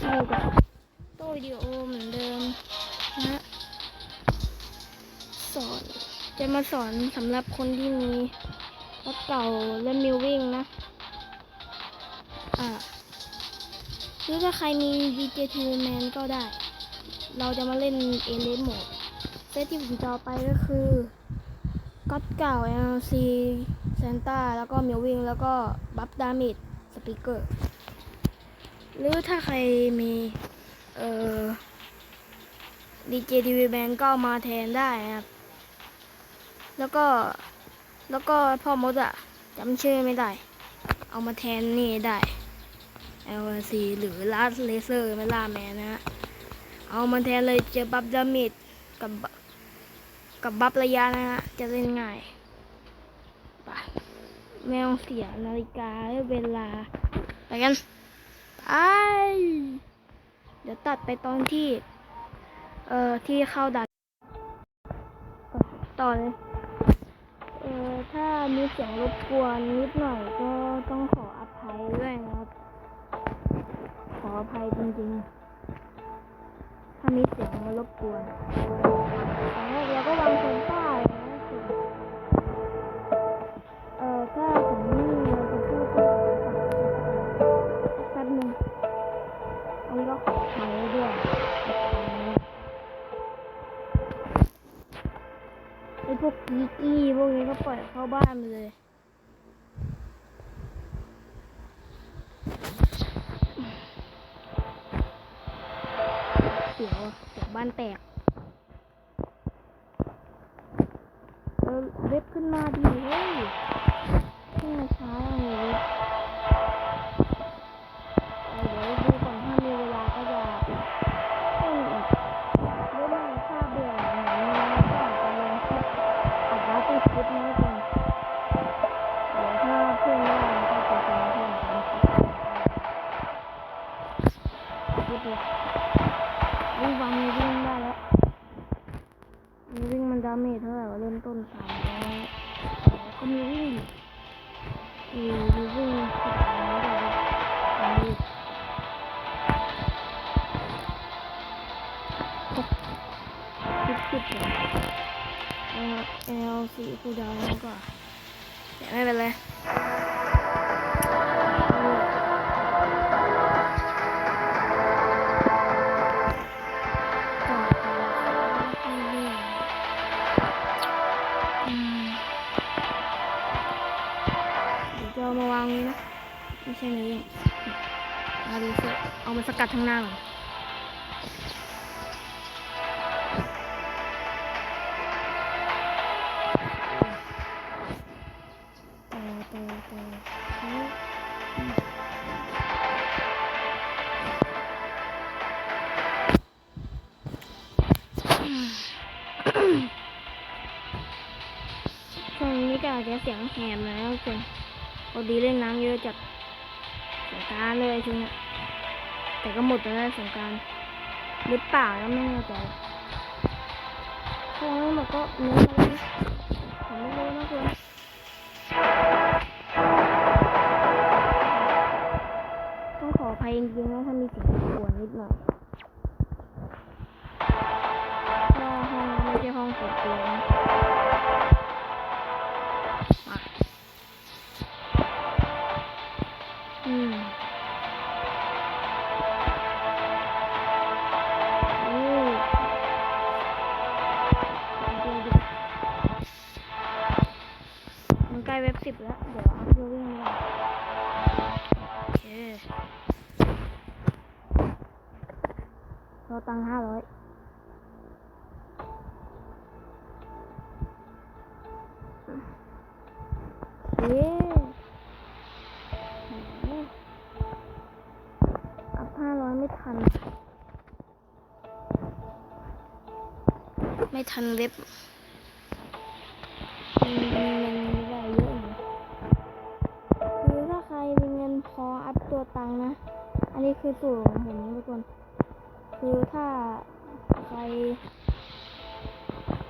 อยู่กับโต้วิดีโอเหมือนเดิมนะสอนจะมาสอนสำหรับคนที่มีรถเก่าและมิววิ่งนะ อ่าหรือถ้าใครมี DJT Man ก็ได้ เราจะมาเล่นเอเลโหมดเซตที่ผมจะเอไปก็คือก็เก่า LC เซนต้าแล้วก็มิววิ่งแล้วก็บัฟดามิดสปีกเกอร์ หรือถ้าใครมีเอ่อ DJ TV Band ก็มาแทนได้ครับ แล้วก็แล้วก็พ่อมดอะจำชื่อไม่ได้ เอามาแทนนี่ได้ LC หรือลาสเลเซอร์ไม่ล่าแมนนะฮะ เอามาแทนเลยเจอบัฟดามิดกับกับบัฟระยะนะฮะ จะเล่นง่ายไปแมวเสียนาฬิกาเวลา ไปกัน ไปเดี๋ยวตัดไปตอนที่ เอ่อ ที่เข้าดัดต่อเลยเอ่อ ถ้ามีเสียงรบกวนนิดหน่อยก็ต้องขออภัยด้วยนะครับ ขออภัยจริงๆ ถ้ามีเสียงมารบกวนแล้วเราก็วางโซนป้า พวกกีกี้พวกนี้ก็ปล่อยเข้าบ้านไปเลย สิบสิบเลยเออเอลสี่คูดาวแล้วก็แต่ไม่เป็นไรไปเจ้ามาวางนี้นะไม่ใช่นี้เอาดีสิเอามาสกัดข้างหน้าก่อน นี้ก็อาจจะเสียงแหบหนะทุกคนพอดีเล่นน้ำเยอะจัดสงการเลยช่วงนี้แต่ก็หมดแล้วสงการหรือเปล่าแล้วไม่แน่ใจช่วงนี้มันก็เนื้อมาแล้วผมไม่รู้นะคุณต้องขออภัยจริงๆนะถ้ามีเสียงรบกวนนิดหน่อย เราตังค์ห้าร้อยเอ๊ะโหอัพห้าร้อยไม่ทัน ไม่ทันเว็บมันมีได้เยอะอยู่คือถ้าใครมีเงินพออัพตัวตังค์นะ อันนี้คือสูตรของผมทุกคน คือถ้าใคร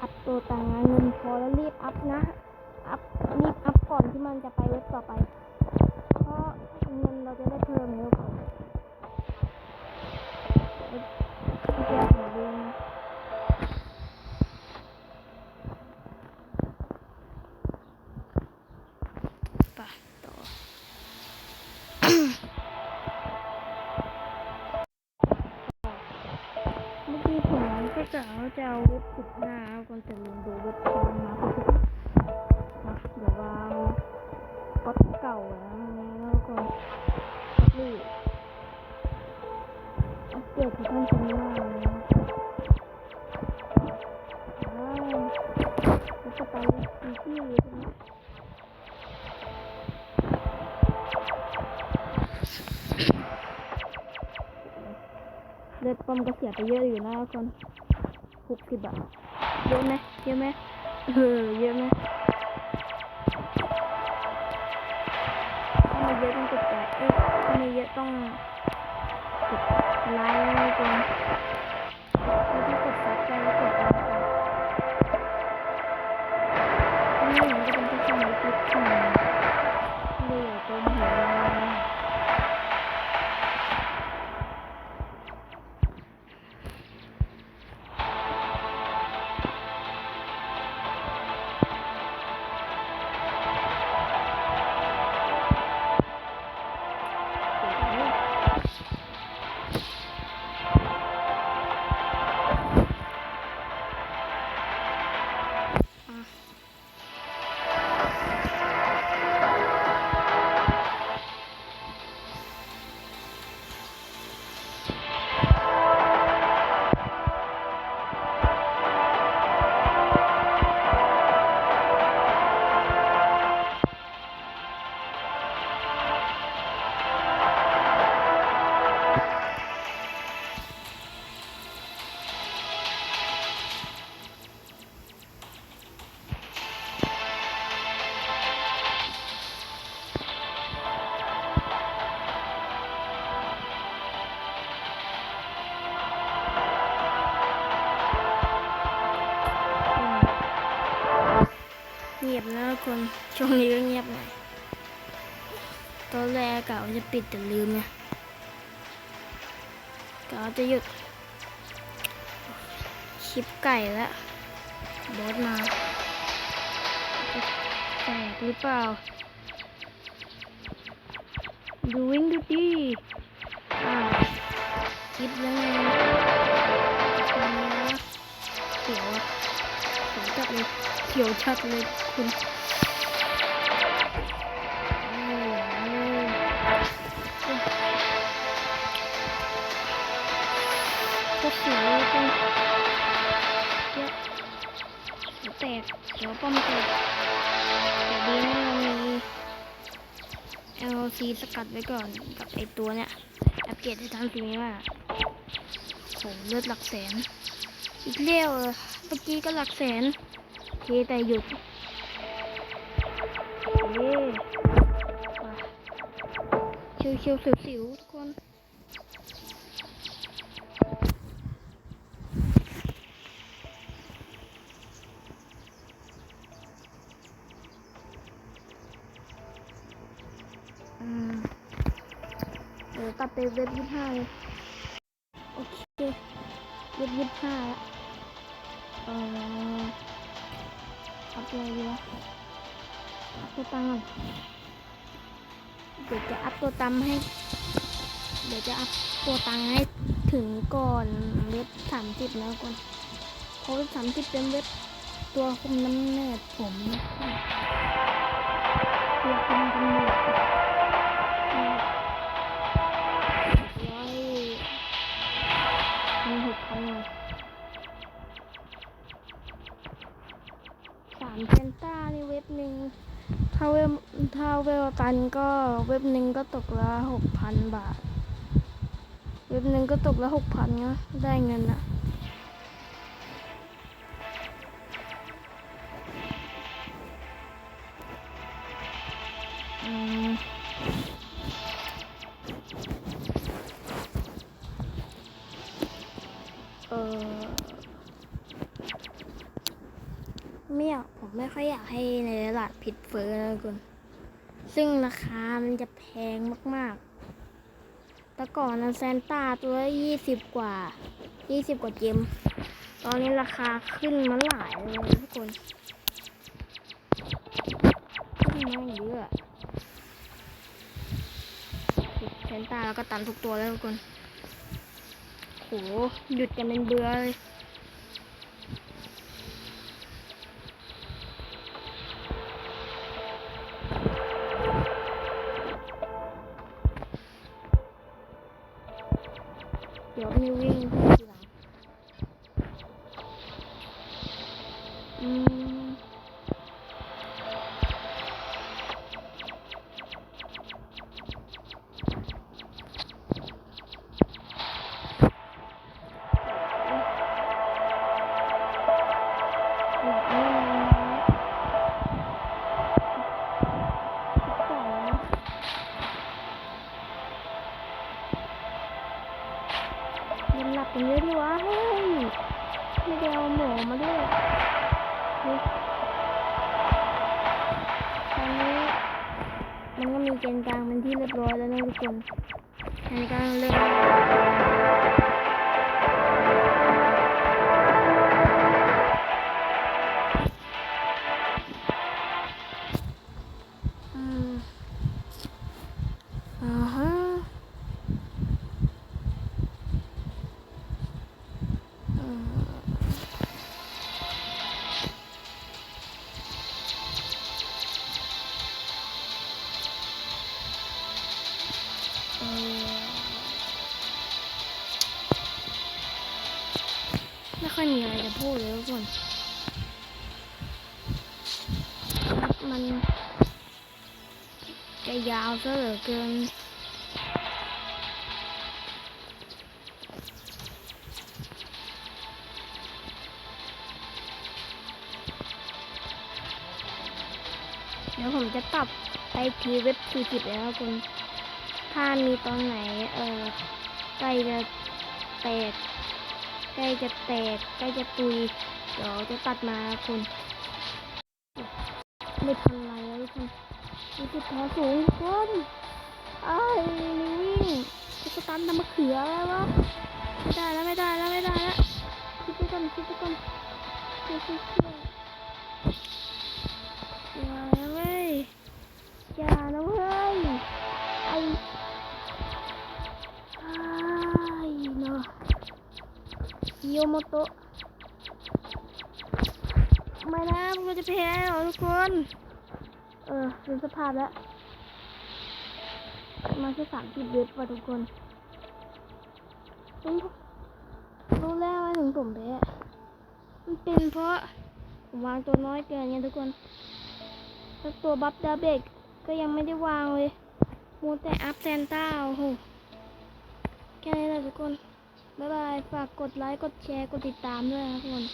อัพตัวต่างค์นเงินพอแล้วรีบอัพนะ อัพรีบอัพก่อนที่มันจะไปเว็บต่อไป เพราะเงินเราจะได้เพิ่มเร็วกว่า จะเอาจะเอาเว็บสิบห้าก่อนแต่ลืมดูเว็บที่มันมาอะเดี๋ยวว่าก๊อตเก่าแล้วแล้วก็นี่อัปเดตที่ท่านชมหน้าเลยนะว้าวแล้วก็ไปที่ที่เลือดปอมก็เสียไปเยอะอยู่นะคน หกสิบอะเยอะไหมเยอะไหมเออเยอะไหมถ้าไมเยอะต้องกดใจเอ้ยถ้าไมเยอะต้องกดไลค์ก่อนแล้วถ้ากดซับใจแล้วกดไลค์ก่อนนี่มันก็เป็นแค่ช่องเล็กๆช่องหนึ่งไม่ได้ใหญ่โตมโหฬ ยบนะคนช่วงนี้ก็เงียบหน่อยตอนแรกกะว่าจะปิดแต่ลืมไงกะว่าจะหยุดคลิปไก่แล้วบอสมาแตกหรือเปล่า ดูวิ่งดูดิอ่าคลิปแล้วไงเสียวอะเสียวจัดเลย เขียวชัดเลยคุณก็สียเลยคุณเยอะเสียวแตกเสียวป้อมแตกแต่ดีนะเรามี LC สกัดไว้ก่อนกับไอตัวเนี้ยอัปเกรดให้ทันทีว่าโหเลือดหลักแสน อีกเลี้ยวเมื่อกี้ก็หลักแสน เคแต่หยุดเย้ชิวชิวๆสิวทุกคนเดี๋ยวตัดไปเว็บยี่ห้าเลยโอเคเว็บยี่ห้าละ ตัวดีวะอัพตัวตังค์เดี๋ยวจะอัพตัวตังค์ให้ เดี๋ยวจะอัพตัวตังค์ให้ถึงก่อนเว็บสามสิบแล้วก่อนเพราะเว็บสามสิบเป็นเว็บตัวคุมน้ำเนิดผมตัวคุมกำเนิด เซนต้านี่เว็บหนึ่งถ้าเว็บถ้าเวลตันก็เว็บหนึ่งก็ตกละหกพันบาท เว็บหนึ่งก็ตกละหกพันนะได้เงินอะเออไม่อยากผม ไม่ค่อยอยากให้ในตลาดผิดเฟ้อนะคุณซึ่งราคามันจะแพงมากๆ แต่ก่อนนั้นแซนต้าตัวละยี่สิบกว่ายี่สิบกว่าเจม ตอนนี้ราคาขึ้นมาหลายเลยทุกคนขึ้นมาเยอะแซนต้าแล้วก็ตันทุกตัวแล้วทุกคนโหหยุดกันเป็นเบื่อเลย ดี๋ หลับกันเยอะดีวะเฮ้ยไม่ได้เอาหมอมาด้วยเฮ้ยตอนนี้มันก็มีเกณฑ์กลางเป็นที่เรียบร้อยแล้วนะทุกคนอันกลางเริ่ม ไม่ค่อยมีอะไรจะพูดเลยทุกคนมันจะยาวซะเหลือเกินเดี๋ยวผมจะปรับไปทีเว็บสี่สิบแล้วครับคุณ ถ้ามีตอนไหน เออใกล้จะแตก ใกล้จะแตกใกล้จะตุยเดี๋ยวจะตัดมาคุณไม่ทันไรแล้วทุกคนรู้สึกแพ้สูงทุกคนไอ้นี่วิ่งจะสตันทำมะเขือแล้ววะไม่ได้แล้วไม่ได้แล้วไม่ได้แล้วคิดไปก่อนคิดไปก่อนเชื่อเยโมโตะไม่นะพวกเราจะแพ้เหรอทุกคน เออดูสภาพแล้ว มาแค่สามสิบเว็บว่ะทุกคนรู้แล้วว่าถึงผมแพ้มันเป็นเพราะผมวางตัวน้อยเกินไงทุกคนแล้วตัวบัฟดาเบกก็ยังไม่ได้วางเลยมูแต่อัพแซนต้าโอ้โหแค่นี้แหละทุกคน บ๊ายบาย ฝากกดไลค์ กดแชร์ กดติดตามด้วยนะทุกคน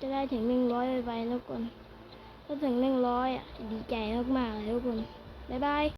จะได้ถึงหนึ่งร้อยไปๆนะทุกคน ถ้าถึงหนึ่งร้อยอะ ดีใจมากๆเลยทุกคน บ๊ายบาย